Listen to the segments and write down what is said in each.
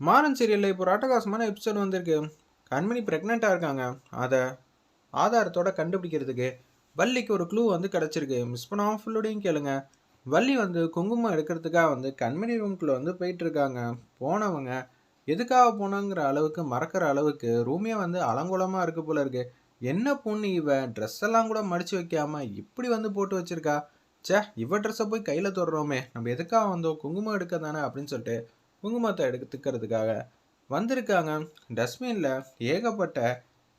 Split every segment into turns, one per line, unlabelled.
மாறன் சீரியலில் இப்போ ஒரு அட்டகாசமான எபிசோட் வந்திருக்கு. கண்மணி ப்ரெக்னெண்ட்டாக இருக்காங்க. அதை ஆதாரத்தோட கண்டுபிடிக்கிறதுக்கு வள்ளிக்கு ஒரு க்ளூ வந்து கிடச்சிருக்கு. மிஸ் பண்ணாமல் ஃபுல்லோடையும் கேளுங்க. வள்ளி வந்து குங்குமம் எடுக்கிறதுக்காக வந்து கண்மணி ரூம்குள்ளே வந்து போயிட்டுருக்காங்க போனவங்க எதுக்காக போனாங்கிற அளவுக்கு மறக்கிற அளவுக்கு ரூமே வந்து அலங்கோலமாக இருக்குது போல இருக்கு. என்ன பொண்ணு இவ? ட்ரெஸ் எல்லாம் கூட மடிச்சு வைக்காமல் இப்படி வந்து போட்டு வச்சுருக்கா? ச்சே இவ ட்ரெஸ்ஸை போய் கையில் தொடுறோமே. நம்ம எதுக்காக வந்தோம்? குங்குமம் எடுக்க தானே அப்படின்னு சொல்லிட்டு குங்குமத்தை எடுத்துக்கிறதுக்காக வந்திருக்காங்க. டஸ்ட்பினில் ஏகப்பட்ட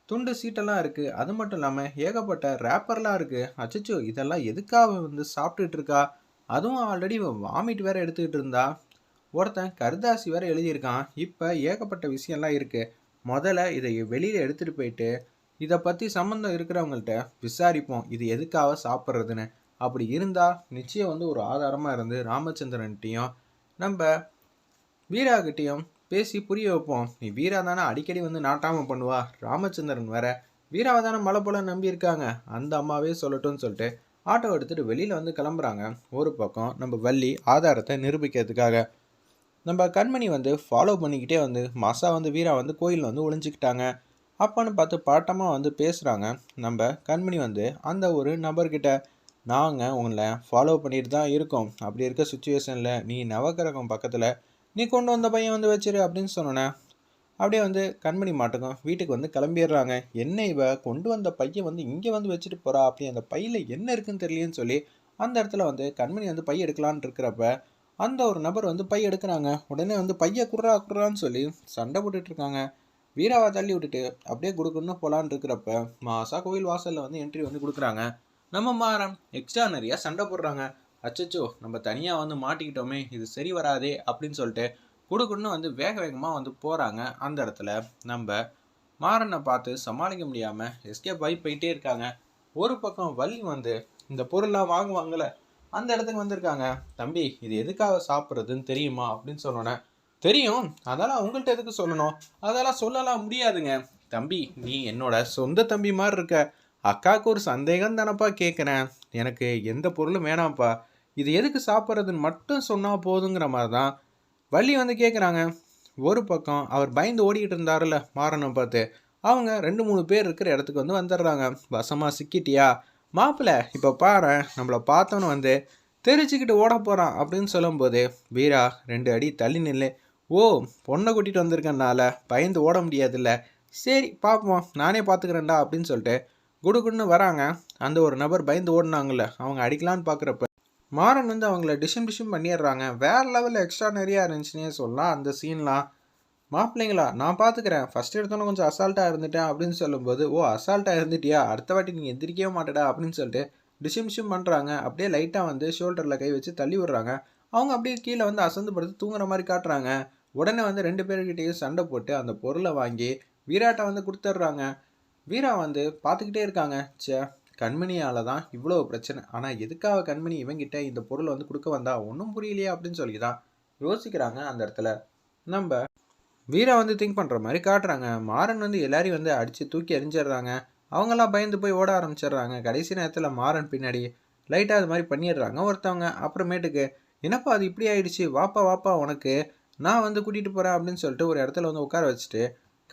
துண்டு சீட்டெல்லாம் இருக்குது அது மட்டும் இல்லாமல் ஏகப்பட்ட ரேப்பர்லாம் இருக்குது அச்சச்சோ இதெல்லாம் எதுக்காக வந்து சாப்பிட்டுட்டு இருக்கா? அதுவும் ஆல்ரெடி வாமிட் வேற எடுத்துக்கிட்டு இருந்தா. ஒருத்தன் கருதாசி வேற எழுதியிருக்கான். இப்போ ஏகப்பட்ட விஷயம்லாம் இருக்குது முதல்ல இதை வெளியில் எடுத்துகிட்டு போயிட்டு இதை பற்றி சம்மந்தம் இருக்கிறவங்கள்ட்ட விசாரிப்போம். இது எதுக்காக சாப்பிட்றதுன்னு. அப்படி இருந்தால் நிச்சயம் வந்து ஒரு ஆதாரமாக இருந்து ராமச்சந்திரன்ட்டையும் நம்ம வீராகிட்டேயும் பேசி புரிய வைப்போம். நீ வீரா தானே அடிக்கடி வந்து நாட்டாமல் பண்ணுவா? ராமச்சந்திரன் வேற. வீராவை தானே மலை போல நம்பியிருக்காங்க அந்த அம்மாவே சொல்லட்டும்னு சொல்லிட்டு ஆட்டோ எடுத்துகிட்டு வெளியில் வந்து கிளம்புறாங்க. ஒரு பக்கம் நம்ம வள்ளி ஆதாரத்தை நிரூபிக்கிறதுக்காக. நம்ம கண்மணி வந்து ஃபாலோ பண்ணிக்கிட்டே வந்து மாசா வந்து வீரா வந்து கோயில் வந்து ஒளிஞ்சிக்கிட்டாங்க. அப்போன்னு பார்த்து பாட்டமாக வந்து பேசுகிறாங்க நம்ம கண்மணி வந்து அந்த ஒரு நபர்கிட்ட நாங்கள் உங்களை ஃபாலோ பண்ணிட்டு தான் இருக்கோம். அப்படி இருக்க சுச்சுவேஷனில் நீ நவகிரகம் பக்கத்தில் நீ கொண்டு வந்த பையன் வந்து வச்சிரு அப்படின்னு சொன்னோன்னே அப்படியே வந்து கண்மணி மாட்டுக்கும் வீட்டுக்கு வந்து கிளம்பிடுறாங்க. என்ன இவ? கொண்டு வந்த பையன் வந்து இங்கே வந்து வச்சுட்டு போறா அப்படி அந்த பையில் என்ன இருக்குன்னு தெரியலன்னு சொல்லி அந்த இடத்துல வந்து கண்மணி வந்து பைய எடுக்கலான்னு இருக்கிறப்ப அந்த ஒரு நபர் வந்து பைய எடுக்கிறாங்க. உடனே வந்து பைய குடுறா குடுறான்னு சொல்லி சண்டை போட்டுட்டு இருக்காங்க. வீராவை தள்ளி விட்டுட்டு அப்படியே கொடுக்கணும்னு போலான்னு இருக்கிறப்ப மாசா கோவில் வாசலில் வந்து என்ட்ரி வந்து கொடுக்குறாங்க. நம்ம மாறம் எக்ஸ்ட்ரா நிறையா சண்டை போடுறாங்க. அச்சச்சோ நம்ம தனியாக வந்து மாட்டிக்கிட்டோமே இது சரி வராதே அப்படின்னு சொல்லிட்டு குடுக்குன்னு வந்து வேக வேகமாக வந்து போகிறாங்க அந்த இடத்துல நம்ம மாறனை பார்த்து சமாளிக்க முடியாமல் எஸ்கேப் ஆகி போயிட்டே இருக்காங்க. ஒரு பக்கம் வள்ளி வந்து இந்த பொருள்லாம் வாங்குவாங்கல்ல அந்த இடத்துக்கு வந்திருக்காங்க. தம்பி இது எதுக்காக சாப்பிட்றதுன்னு தெரியுமா? அப்படின்னு சொன்னோன்னே தெரியும். அதெல்லாம் உங்கள்கிட்ட எதுக்கு சொல்லணும்? அதெல்லாம் சொல்லலாம் முடியாதுங்க. தம்பி நீ என்னோட சொந்த தம்பி மாதிரி இருக்க. அக்காவுக்கு ஒரு சந்தேகம் தானப்பா கேட்குறேன் எனக்கு எந்த பொருளும் வேணாம்ப்பா. இது எதுக்கு சாப்பிட்றதுன்னு மட்டும் சொன்னால் போதுங்கிற மாதிரி தான் வள்ளி வந்து கேட்குறாங்க ஒரு பக்கம் அவர் பயந்து ஓடிக்கிட்டு இருந்தார்ல மாறனை பார்த்து. அவங்க ரெண்டு மூணு பேர் இருக்கிற இடத்துக்கு வந்து வந்துடுறாங்க. வசமாக சிக்கிட்டியா? மாப்பிள்ளை இப்போ பாரு நம்மளை பார்த்தோன்னு வந்து தெரிச்சுக்கிட்டு ஓட போகிறான் அப்படின்னு சொல்லும்போது வீரா ரெண்டு அடி தள்ளி நில்லு. ஓ பொண்ணை கூட்டிகிட்டு வந்திருக்கனால பயந்து ஓட முடியாதுல்ல. சரி பார்ப்போம் நானே பார்த்துக்கிறேன்டா அப்படின்னு சொல்லிட்டு குடுகுடுன்னு வராங்க. அந்த ஒரு நபர் பயந்து ஓடினாங்கல்ல அவங்க அடிக்கலான்னு பார்க்குறப்ப மாறன் வந்து அவங்கள டிஷம் டிஷம் பண்ணிடுறாங்க. வேற லெவலில் எக்ஸ்ட்ரா நிறையா இருந்துச்சுன்னே சொல்லலாம். அந்த சீன்லாம் மாப்பிள்ளைங்களா நான் பார்த்துக்கிறேன் ஃபஸ்ட் எடுத்தோன்னே கொஞ்சம் அசால்ட்டாக இருந்துட்டேன் அப்படின்னு சொல்லும்போது ஓ அசால்ட்டாக இருந்துட்டியா? அடுத்த வாட்டி நீங்கள் எந்திரிக்கவே மாட்டடா அப்படின்னு சொல்லிட்டு டிஷம் டிஷம் பண்ணுறாங்க அப்படியே லைட்டாக வந்து ஷோல்டரில் கை வச்சு தள்ளி விடுறாங்க. அவங்க அப்படியே கீழே வந்து அசந்து படுத்து தூங்குற மாதிரி காட்டுறாங்க. உடனே வந்து ரெண்டு பேர்கிட்டையும் சண்டை போட்டு அந்த பொருளை வாங்கி வீராட்டை வந்து கொடுத்துட்றாங்க. வீரா வந்து பார்த்துக்கிட்டே இருக்காங்க. சே கண்மணியால் தான் இவ்வளோ பிரச்சனை. ஆனால் எதுக்காக கண்மணி இவங்கிட்ட இந்த பொருளை வந்து கொடுக்க வந்தா? ஒன்றும் புரியலையே அப்படின்னு சொல்லி தான் யோசிக்கிறாங்க அந்த இடத்துல. நம்ம வீரா வந்து திங்க் பண்ணுற மாதிரி காட்டுறாங்க. மாறன் வந்து எல்லாரையும் வந்து அடித்து தூக்கி எறிஞ்சிடுறாங்க. அவங்களாம் பயந்து போய் ஓட ஆரம்பிச்சிடுறாங்க. கடைசி நேரத்தில் மாறன் பின்னாடி லைட்டாக அது மாதிரி பண்ணிடுறாங்க ஒருத்தவங்க. அப்புறமேட்டுக்கு என்னப்பா அது இப்படி ஆயிடுச்சு? வாப்பா வாப்பா உனக்கு. நான் வந்து கூட்டிகிட்டு போகிறேன் அப்படின்னு சொல்லிட்டு ஒரு இடத்துல வந்து உட்கார வச்சுட்டு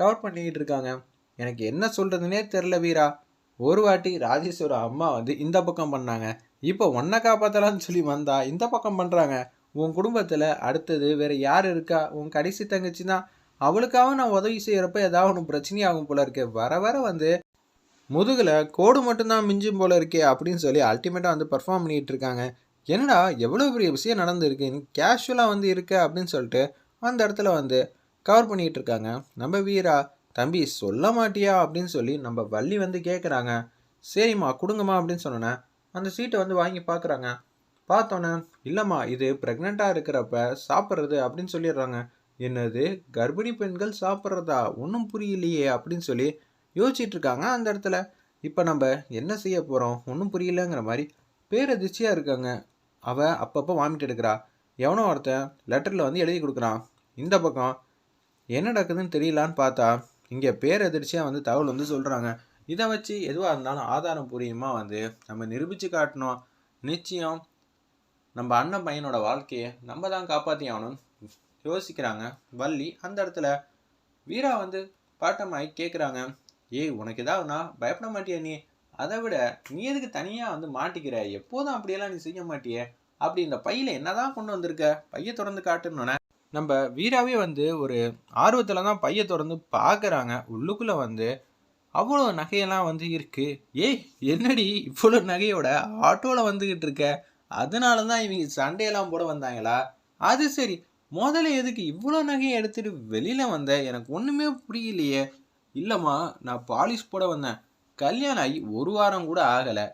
கவர் பண்ணிக்கிட்டு இருக்காங்க. எனக்கு என்ன சொல்கிறதுனே தெரில வீரா. ஒரு வாட்டி ராஜேஸ்வர அம்மா வந்து இந்த பக்கம் பண்ணாங்க. இப்போ ஒன்றை காப்பாற்றலான்னு சொல்லி வந்தா இந்த பக்கம் பண்ணுறாங்க உன் குடும்பத்தில் அடுத்தது வேறு யார் இருக்கா? உன் கடைசி தங்கச்சி தான் அவளுக்காக நான் உதவி செய்கிறப்ப ஏதாவது ஒன்று பிரச்சனையாகும் போல இருக்கே. வர வர வந்து முதுகில் கோடு மட்டும்தான் மிஞ்சும் போல இருக்கே அப்படின்னு சொல்லி அல்டிமேட்டாக வந்து பர்ஃபார்ம் பண்ணிகிட்டு இருக்காங்க. என்னடா எவ்வளோ பெரிய விஷயம் நடந்திருக்கு? நீ கேஷுவலாக வந்து இருக்க அப்படின்னு சொல்லிட்டு அந்த இடத்துல வந்து கவர் பண்ணிகிட்டு இருக்காங்க. நம்ம வீரா தம்பி சொல்ல மாட்டியா? அப்படின்னு சொல்லி நம்ம வள்ளி வந்து கேட்குறாங்க சரிம்மா கொடுங்கம்மா அப்படின்னு சொன்னோன்னே அந்த சீட்டை வந்து வாங்கி பார்க்குறாங்க பார்த்தோன்னே இல்லைம்மா இது ப்ரெக்னெண்ட்டாக இருக்கிறப்ப சாப்பிட்றது அப்படின்னு சொல்லிடுறாங்க. என்னது கர்ப்பிணி பெண்கள் சாப்பிட்றதா? ஒன்றும் புரியலையே அப்படின்னு சொல்லி யோசிச்சுட்டு இருக்காங்க அந்த இடத்துல. இப்போ நம்ம என்ன செய்ய போகிறோம் ஒன்றும் புரியலங்கிற மாதிரி பேரதிர்ச்சியாக இருக்காங்க. அவள் அப்பப்போ வாமிட் எடுக்கிறா. எவனோ ஒருத்தன் லெட்டரில் வந்து எழுதி கொடுக்குறான். இந்த பக்கம் என்ன நடக்குதுன்னு தெரியலான்னு பார்த்தா இங்கே பேரதிர்ச்சியாக வந்து தகவல் வந்து சொல்கிறாங்க இதை வச்சு எதுவாக இருந்தாலும் ஆதாரம் பூரியமாக வந்து நம்ம நிரூபித்து காட்டணும். நிச்சயம் நம்ம அண்ணன் பையனோட வாழ்க்கையை நம்ம தான் காப்பாற்றி ஆகணும் யோசிக்கிறாங்க. வள்ளி அந்த இடத்துல வீரா வந்து பாட்டமாய் கேட்குறாங்க ஏய் உனக்கு ஏதாவதுனா பயப்பட மாட்டியா நீ? அதை விட நீ எதுக்கு தனியாக வந்து மாட்டிக்கிற? எப்போதும் அப்படியெல்லாம் நீ செய்ய மாட்டியே? அப்படி இந்த பையில என்னதான் கொண்டு வந்திருக்க? பைய திறந்து காட்டுன்னு நம்ம வீராவே வந்து ஒரு ஆர்வத்தில் தான் பைய திறந்து பார்க்குறாங்க உள்ளுக்குள்ளே வந்து அவ்வளோ நகையெல்லாம் வந்து இருக்கு. ஏய் என்னடி இவ்வளோ நகையோட ஆட்டோவில் வந்துக்கிட்டு இருக்க? அதனால தான் இவங்க சண்டையெல்லாம் போட வந்தாங்களா? அது சரி. முதல்ல எதுக்கு இவ்வளோ நகையை எடுத்துகிட்டு வெளியில் வந்த? எனக்கு ஒன்றுமே புரியலையே. இல்லைம்மா நான் பாலிஷ் போட வந்தேன். கல்யாணம் ஆகி ஒரு வாரம் கூட ஆகலை.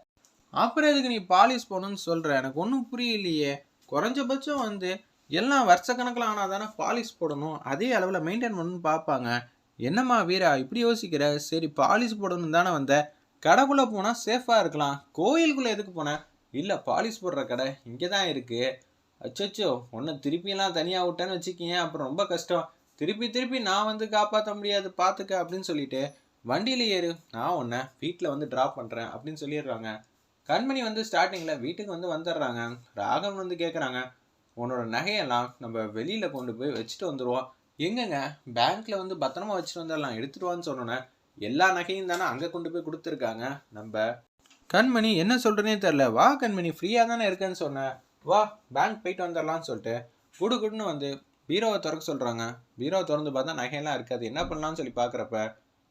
அப்புறம் எதுக்கு நீ பாலிஷ் போகணுன்னு சொல்கிற எனக்கு ஒன்றும் புரியலையே. குறைஞ்சபட்சம் வந்து எல்லாம் வருஷக்கணக்கில் ஆனால் தானே பாலிஷ் போடணும். அதே அளவில் மெயின்டைன் பண்ணணும்னு பார்ப்பாங்க. என்னம்மா வீரா இப்படி யோசிக்கிற? சரி பாலிஷ் போடணும் தானே வந்த. கடைக்குள்ளே போனால் சேஃபாக இருக்கலாம். கோயிலுக்குள்ளே எதுக்கு போனேன் இல்லை பாலிஷ் போடுற கடை இங்கே தான் இருக்குது அச்சோ ஒன்று திருப்பியெல்லாம் தனியாக விட்டேன்னு வச்சுக்கிங்க. அப்புறம் ரொம்ப கஷ்டம். திருப்பி திருப்பி நான் வந்து காப்பாற்ற முடியாது பார்த்துக்க அப்படின்னு சொல்லிட்டு வண்டியில் ஏறு. நான் உன்னை வீட்டில் வந்து ட்ராப் பண்ணுறேன் அப்படின்னு சொல்லிடுறாங்க. கண்மணி வந்து ஸ்டார்டிங்கில் வீட்டுக்கு வந்து வந்துடுறாங்க. ராகவன் வந்து கேட்குறாங்க உன்னோட நகையெல்லாம் நம்ம வெளியில் கொண்டு போய் வச்சுட்டு வந்துடுவோம் எங்கங்க? பேங்க்கில் வந்து பத்திரமா வச்சுட்டு வந்துடலாம். எடுத்துட்டு வான்னு சொன்னோன்னே எல்லா நகையும் தானே அங்கே கொண்டு போய் கொடுத்துருக்காங்க. நம்ம கண்மணி என்ன சொல்கிறேனே தெரில வா கண்மணி ஃப்ரீயாக தானே இருக்கேன்னு சொன்னேன். வா பேங்க் போயிட்டு வந்துடலான்னு சொல்லிட்டு குடு குடுன்னு வந்து பீரோவை திறக்க சொல்கிறாங்க பீரோவை திறந்து பார்த்தா நகையெல்லாம் இருக்காது. என்ன பண்ணலாம்னு சொல்லி பார்க்குறப்ப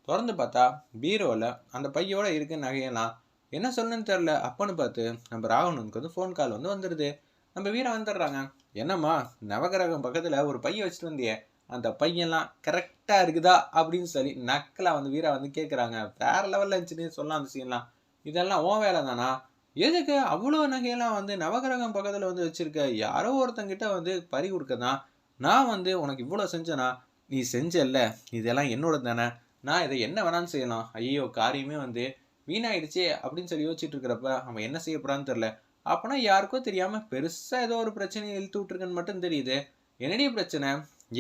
திறந்து பார்த்தா பீரோவில் அந்த பையோட இருக்கு நகையெல்லாம். என்ன சொல்லணும்னு தெரில அப்பன்னு பார்த்து நம்ம ராவணனுக்கு வந்து ஃபோன் கால் வந்து வந்துடுது நம்ம வீரா வந்துடுறாங்க. என்னம்மா நவகிரகம் பக்கத்தில் ஒரு பையன் வச்சுட்டு வந்தியே அந்த பையன்லாம் கரெக்டாக இருக்குதா அப்படின்னு சொல்லி நக்கலாக வந்து வீரா வந்து கேட்குறாங்க வேற லெவலில் இருந்துச்சுன்னு சொல்லலாம் அந்த சீன்லாம் இதெல்லாம் ஓ வேலை தானா? எதுக்கு அவ்வளோ நகையெல்லாம் வந்து நவகிரகம் பக்கத்தில் வந்து வச்சிருக்க? யாரோ ஒருத்தங்கிட்ட வந்து பறி கொடுக்க தான் நான் வந்து உனக்கு இவ்வளோ செஞ்சேனா? நீ செஞ்சல்ல. இதெல்லாம் என்னோட தானே? நான் இதை என்ன வேணாலும் செய்யலாம். ஐயோ காரியமே வந்து வீணாயிடுச்சே அப்படின்னு சொல்லி யோசிச்சுட்டு இருக்கிறப்ப அவன் என்ன செய்ய போறான்னு தெரில அப்போனா யாருக்கோ தெரியாமல் பெருசாக ஏதோ ஒரு பிரச்சனையை இழுத்து விட்டுருக்கன்னு மட்டும் தெரியுது. என்னடி பிரச்சனை?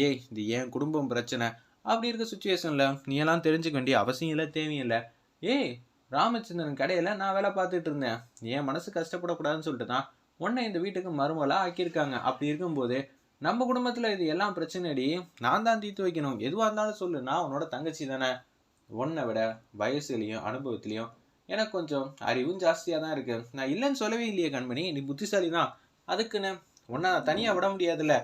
ஏய் இது ஏன் குடும்பம் பிரச்சனை? அப்படி இருக்க சுச்சுவேஷனில் நீ எல்லாம் தெரிஞ்சுக்க வேண்டிய அவசியம் இல்லை தேவையில்லை. ஏய் ராமச்சந்திரன் கடையில் நான் வேலை பார்த்துட்டு இருந்தேன். என் மனசு கஷ்டப்படக்கூடாதுன்னு சொல்லிட்டு தான் உன்னை இந்த வீட்டுக்கு மருமலாக ஆக்கியிருக்காங்க. அப்படி இருக்கும்போது நம்ம குடும்பத்தில் இது எல்லாம் பிரச்சனைடி. நான் தான் தீர்த்து வைக்கணும். எதுவாக இருந்தாலும் சொல்லு. நான் உன்னோட தங்கச்சி தானே. உன்னை விட வயசுலேயும் அனுபவத்துலேயும் எனக்கு கொஞ்சம் அறிவும் ஜாஸ்தியாக தான் இருக்குது நான் இல்லைன்னு சொல்லவே இல்லையே கண்மணி. நீ புத்திசாலி தான் அதுக்குன்னு உன்னை நான் தனியாக விட முடியாதுல்ல.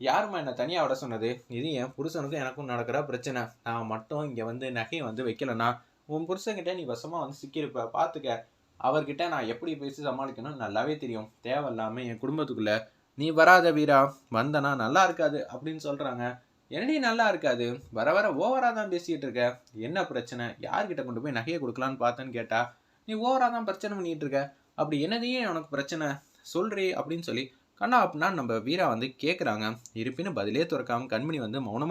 யாரும்மா என்னை தனியாக விட சொன்னது? இது என் புருஷனுக்கும் எனக்கும் நடக்கிற பிரச்சனை. நான் மட்டும் இங்கே வந்து நகையை வந்து வைக்கலன்னா உன் புருஷன்கிட்ட நீ வசமாக வந்து சிக்கியிருப்ப பார்த்துக்க அவர்கிட்ட நான் எப்படி பேசி சமாளிக்கணும்னு நல்லாவே தெரியும். தேவையில்லாமல் என் குடும்பத்துக்குள்ளே நீ வராத வீரா வந்தனா நல்லா இருக்காது அப்படின்னு சொல்கிறாங்க என்னடி நல்லா இருக்காது? வர வர ஓவராக தான் பேசிக்கிட்டு இருக்க. என்ன பிரச்சனை? யார்கிட்ட கொண்டு போய் நகையை கொடுக்கலான்னு பார்த்தேன்னு கேட்டா நீ ஓவராக தான் பிரச்சனை பண்ணிகிட்டு இருக்க. அப்படி என்னதையே உனக்கு பிரச்சனை சொல்றி அப்படின்னு சொல்லி கண்ணா அப்படின்னா நம்ம வீரா வந்து கேட்குறாங்க இருப்பினும் பதிலே துறக்காமல் கண்மணி வந்து மௌனமாக